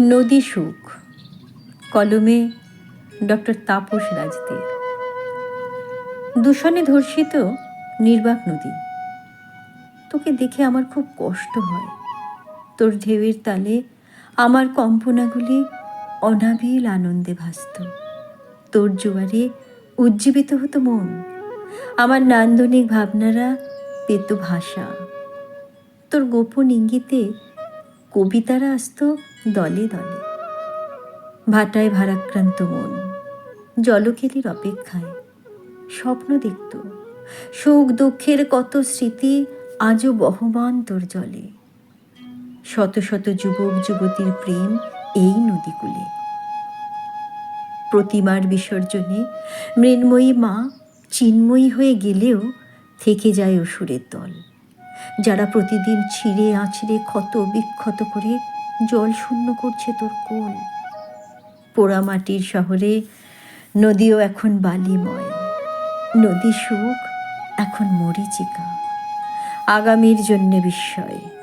নদী সুখ, কলমে ডক্টর তাপস রাজদীপ দূষণে ধর্ষিত নির্বাক নদী। তোকে দেখে আমার খুব কষ্ট হয়। তোর ঢেউয়ের তালে আমার কম্পনাগুলি অনাবিল আনন্দে ভাসত। তোর জোয়ারে উজ্জীবিত হতো মন। আমার নান্দনিক ভাবনারা পেত ভাষা। তোর গোপন ইঙ্গিতে কবিতারা আসতো দলে দলে। ভাটায় ভারাক্রান্ত মন জলকেলির অপেক্ষায় স্বপ্ন দেখত, সুখ দুঃখের কত স্মৃতি আজও বহমান তোর জলে। শত শত যুবক যুবতীর প্রেম এই নদীকূলে। প্রতিমার বিসর্জনে মৃন্ময়ী মা চিন্ময়ী হয়ে গেলেও থেকে যায় অসুরের দল। যারা প্রতিদিন ছিঁড়ে আছড়ে ক্ষত বিক্ষত করে জল শূন্য করছে তোর কোল। পোড়ামাটির শহরে নদীও এখন বালিময়। নদী সুখ এখন মরিচিকা। আগামীর জন্যে বিস্ময়।